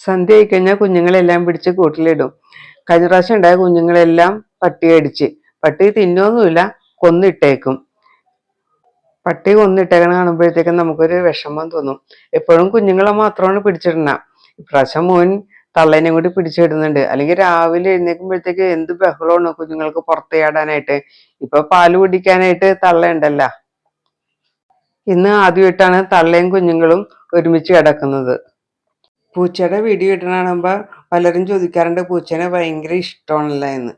സന്ധ്യ ആയി കഴിഞ്ഞാൽ കുഞ്ഞുങ്ങളെല്ലാം പിടിച്ച് കൂട്ടിലിടും. കഴിഞ്ഞ പ്രാവശ്യം ഉണ്ടായ കുഞ്ഞുങ്ങളെല്ലാം പട്ടി അടിച്ച്. പട്ടി തിന്നൊന്നുമില്ല കൊന്നിട്ടേക്കും. പട്ടി കൊന്നിട്ടേക്കണ കാണുമ്പോഴത്തേക്കും നമുക്കൊരു വിഷമം തോന്നും. എപ്പോഴും കുഞ്ഞുങ്ങളെ മാത്രമാണ് പിടിച്ചിടണ. ഇപ്രാവശ്യം മോൻ തള്ളേനെ കൂടി പിടിച്ചിടുന്നുണ്ട്. അല്ലെങ്കിൽ രാവിലെ എഴുന്നേൽക്കുമ്പോഴത്തേക്ക് എന്ത് ബഹളമാണ് കുഞ്ഞുങ്ങൾക്ക് പുറത്തേടാനായിട്ട് ഇപ്പൊ പാൽ കുടിക്കാനായിട്ട് തള്ളയുണ്ടല്ല ഇന്ന് ആദ്യമായിട്ടാണ് തള്ളയും കുഞ്ഞുങ്ങളും ഒരുമിച്ച് കിടക്കുന്നത്. പൂച്ചയുടെ വീഡിയോ ഇടണ കാണുമ്പോൾ പലരും ചോദിക്കാറുണ്ട് പൂച്ചനെ ഭയങ്കര ഇഷ്ടമാണല്ലോ? എന്ന്.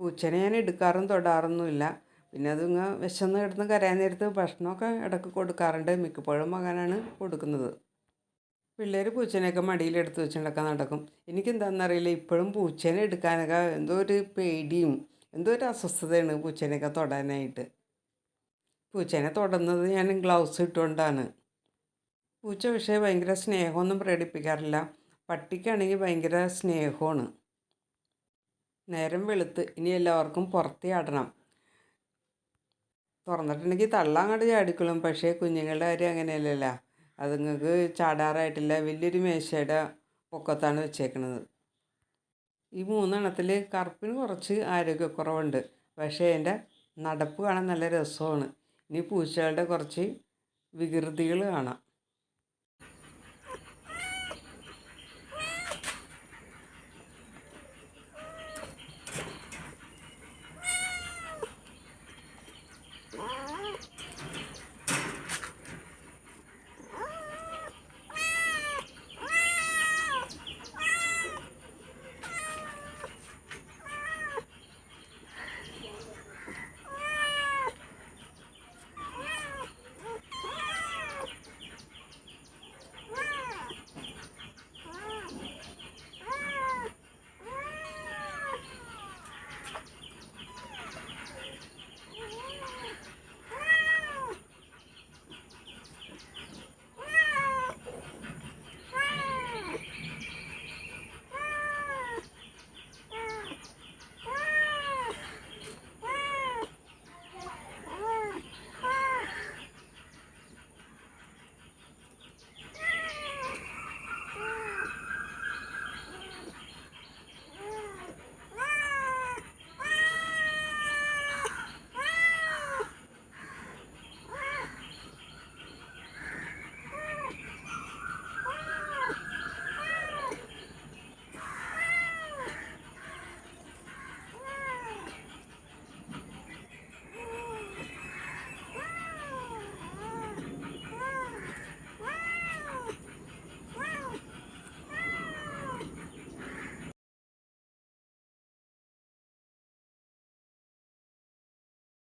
പൂച്ചനെ ഞാൻ എടുക്കാറും തൊടാറൊന്നുമില്ല. പിന്നെ അതിങ്ങ് വിശന്ന് കിടന്ന് കരയാൻ നേരത്ത് ഭക്ഷണമൊക്കെ ഇടയ്ക്ക് കൊടുക്കാറുണ്ട്. മിക്കപ്പോഴും മകനാണ് കൊടുക്കുന്നത്. പിള്ളേർ പൂച്ചേനെയൊക്കെ മടിയിലെടുത്ത് വെച്ചിട്ടൊക്കെ നടക്കും. എനിക്കെന്താണെന്നറിയില്ല ഇപ്പോഴും പൂച്ചനെ എടുക്കാനൊക്കെ എന്തോ ഒരു പേടിയും എന്തോ ഒരു അസ്വസ്ഥതയാണ് പൂച്ചേനെയൊക്കെ തൊടാനായിട്ട്. പൂച്ചേനെ തൊടുന്നത് ഞാൻ ഗ്ലൗസ് ഇട്ടുകൊണ്ടാണ്. പൂച്ച പക്ഷേ ഭയങ്കര സ്നേഹമൊന്നും പ്രകടിപ്പിക്കാറില്ല. പട്ടിക്കാണെങ്കിൽ ഭയങ്കര സ്നേഹമാണ്. നേരം വെളുത്ത് ഇനി എല്ലാവർക്കും പുറത്ത് ചാടണം തുറന്നിട്ടുണ്ടെങ്കിൽ തള്ളാങ്ങോട്ട് ചാടിക്കളും പക്ഷേ കുഞ്ഞുങ്ങളുടെ കാര്യം അങ്ങനെയല്ലല്ലോ. അതുങ്ങൾക്ക് ചാടാറായിട്ടില്ല. വലിയൊരു മേശയുടെ പൊക്കത്താണ് വെച്ചേക്കുന്നത് ഈ മൂന്നെണ്ണത്തിൽ കറുപ്പിന് കുറച്ച് ആരോഗ്യക്കുറവുണ്ട്. പക്ഷേ എന്റെ നടപ്പ് കാണാൻ നല്ല രസമാണ്. ഇനി പൂച്ചകളുടെ കുറച്ച് വികൃതികൾ കാണാം.